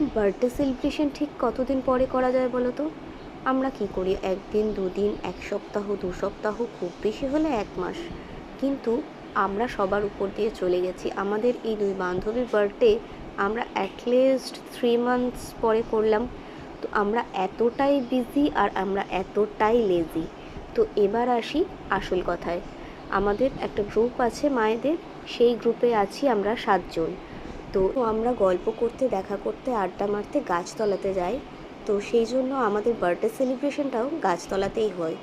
Birthday celebration ঠিক কতদিন পরে করা যায় বলো তো? আমরা কি করি? একদিন, দুদিন, এক সপ্তাহ, দু সপ্তাহ, খুব বেশি হলে এক মাস। কিন্তু আমরা সবার উপর দিয়ে চলে গেছি। আমাদের এই দুই বান্ধবীর বার্থডে আমরা অ্যাটলিস্ট থ্রি মান্থস পরে করলাম। তো আমরা এতটাই বিজি আর আমরা এতটাই লেজি তো এবার আসি আসল কথায়। আমাদের একটা গ্রুপ আছে মায়েদের। সেই গ্রুপে আছি আমরা সাতজন। তো আমরা গল্প করতে, দেখা করতে, আড্ডা মারতে গাছতলাতে যাই। তো সেই জন্য আমাদের বার্থডে সেলিব্রেশনটাও গাছতলাতেই হয়।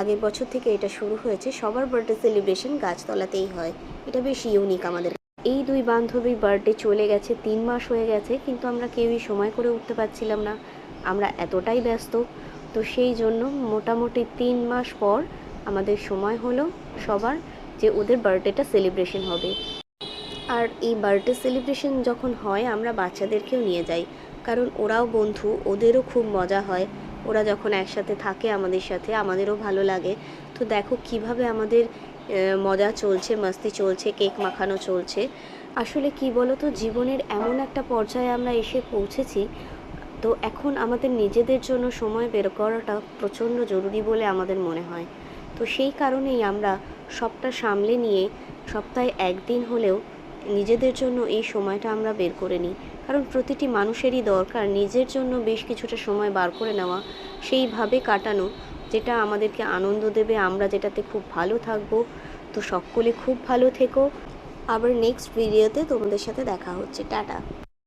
আগের বছর থেকে এটা শুরু হয়েছে, সবার বার্থডে সেলিব্রেশন গাছতলাতেই হয়। এটা বেশ ইউনিক আমাদের। এই দুই বান্ধবীর বার্থডে চলে গেছে, তিন মাস হয়ে গেছে, কিন্তু আমরা কেউই সময় করে উঠতে পারছিলাম না। আমরা এতটাই ব্যস্ত। তো সেই জন্য মোটামুটি তিন মাস পর আমাদের সময় হলো সবার যে ওদের বার্থডেটা সেলিব্রেশন হবে। আর এই বার্থডে সেলিব্রেশন যখন হয়, আমরা বাচ্চাদেরকেও নিয়ে যাই। কারণ ওরাও বন্ধু, ওদেরও খুব মজা হয়। ওরা যখন একসাথে থাকে আমাদের সাথে, আমাদেরও ভালো লাগে। তো দেখো কীভাবে আমাদের মজা চলছে, মাস্তি চলছে, কেক মাখানো চলছে। আসলে কি বলো তো জীবনের এমন একটা পর্যায়ে আমরা এসে পৌঁছেছি, তো এখন আমাদের নিজেদের জন্য সময় বের করাটা প্রচণ্ড জরুরি বলে আমাদের মনে হয়। তো সেই কারণেই আমরা সবটা সামলে নিয়ে, সপ্তাহে একদিন হলেও নিজেদের জন্য এই সময়টা আমরা বের করে নিই। কারণ প্রতিটি মানুষেরই দরকার নিজের জন্য বেশ কিছুটা সময় বার করে নেওয়া, সেইভাবে কাটানো, যেটা আমাদেরকে আনন্দ দেবে। আমরা যেটাতে খুব ভালো থাকব। তো সকলে খুব ভালো থেকো। আবার নেক্সট ভিডিওতে তোমাদের সাথে দেখা হচ্ছে। টাটা।